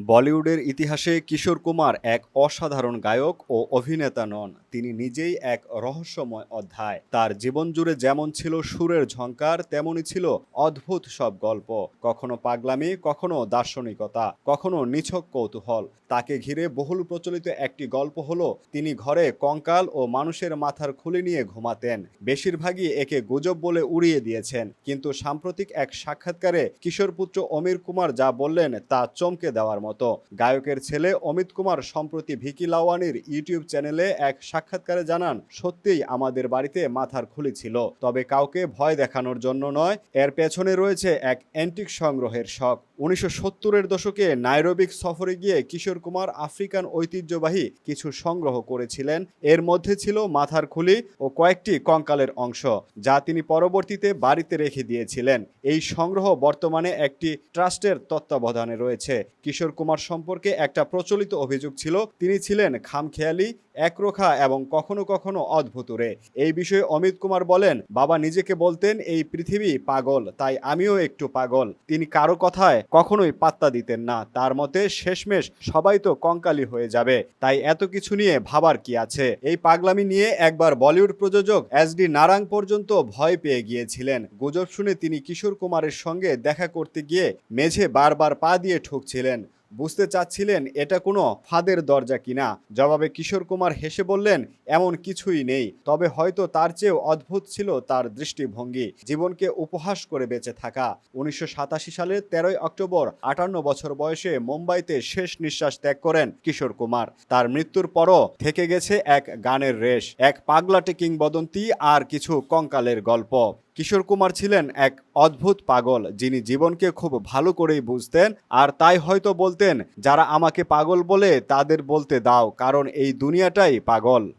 বলিউডের ইতিহাসে কিশোর কুমার এক অসাধারণ গায়ক ও অভিনেতা নন। তিনি নিজেই এক রহস্যময় অধ্যায়। তার জীবন জুড়ে যেমন ছিল সুরের ঝংকার, তেমনই ছিল অদ্ভুত সব গল্প। কখনো পাগলামি, কখনো দার্শনিকতা, কখনো নিছক কৌতূহল। তাকে ঘিরে বহুল প্রচলিত একটি গল্প হলো, তিনি ঘরে কঙ্কাল ও মানুষের মাথার খুলে নিয়ে ঘুমাতেন। বেশিরভাগই একে গুজব বলে উড়িয়ে দিয়েছেন। কিন্তু সাম্প্রতিক এক সাক্ষাৎকারে কিশোর পুত্র অমির কুমার যা বললেন, তা চমকে দেওয়ার মতো। গায়কের ছেলে অমিত কুমার সম্প্রতি ভিকি লাওয়ানির ইউটিউব চ্যানেলে এক সাক্ষাৎকারে জানান, সত্যিই আমাদের বাড়িতে মাথার খুলি ছিল। তবে কাউকে ভয় দেখানোর জন্য নয়, এর পেছনে রয়েছে এক অ্যান্টিক সংগ্রহের শখ। উনিশশো সত্তরের দশকে নাইরোবিক সফরে গিয়ে কিশোর কুমার আফ্রিকান ঐতিহ্যবাহী কিছু সংগ্রহ করেছিলেন। এর মধ্যে ছিল মাথার খুলি ও কয়েকটি কঙ্কালের অংশ, যা তিনি পরবর্তীতে বাড়িতে রেখে দিয়েছিলেন। এই সংগ্রহ বর্তমানে একটি ট্রাস্টের তত্ত্বাবধানে রয়েছে। কিশোর কুমার সম্পর্কে একটা প্রচলিত অভিযোগ ছিল। তিনি ছিলেন খামখেয়ালি, একরোখা এবং কখনো কখনো অদ্ভুতুরে এই বিষয়ে অমিত কুমার বলেন, বাবা নিজেকে বলতেন, এই পৃথিবী পাগল, তাই আমিও একটু পাগল। তিনি কারও কথায় কখনোই পাত্তা দিতেন না। তার মতে, শেষমেশ সবাই তো কঙ্কালি হয়ে যাবে। তাই এত কিছু নিয়ে ভাবার কি আছে? এই পাগলামি নিয়ে একবার বলিউড প্রযোজক এস ডি নারাং পর্যন্ত ভয় পেয়ে গিয়েছিলেন। গুজব শুনে তিনি কিশোর কুমারের সঙ্গে দেখা করতে গিয়ে মেঝে বারবার পা দিয়ে ঠুকছিলেন। বুঝতে চাচ্ছিলেন এটা কোনো ফাঁদের দরজা কিনা? জবাবে কিশোর কুমার হেসে বললেন, এমন কিছুই নেই। তবে হয়তো তার চেয়েও অদ্ভুত ছিল তার দৃষ্টিভঙ্গি। জীবনকে উপহাস করে বেঁচে থাকা। উনিশশো সাতাশি সালের তেরোই অক্টোবর আটান্ন বছর বয়সে মুম্বাইতে শেষ নিঃশ্বাস ত্যাগ করেন কিশোর কুমার। তার মৃত্যুর পরও থেকে গেছে এক গানের রেশ, এক পাগলাটে কিংবদন্তি আর কিছু কঙ্কালের গল্প। কিশোর কুমার ছিলেন এক অদ্ভুত পাগল, যিনি জীবনকে খুব ভালো করেই বুঝতেন আর তাই হয়তো বলতেন, যারা আমাকে পাগল বলে তাদের বলতে দাও, কারণ এই দুনিয়াটাই পাগল।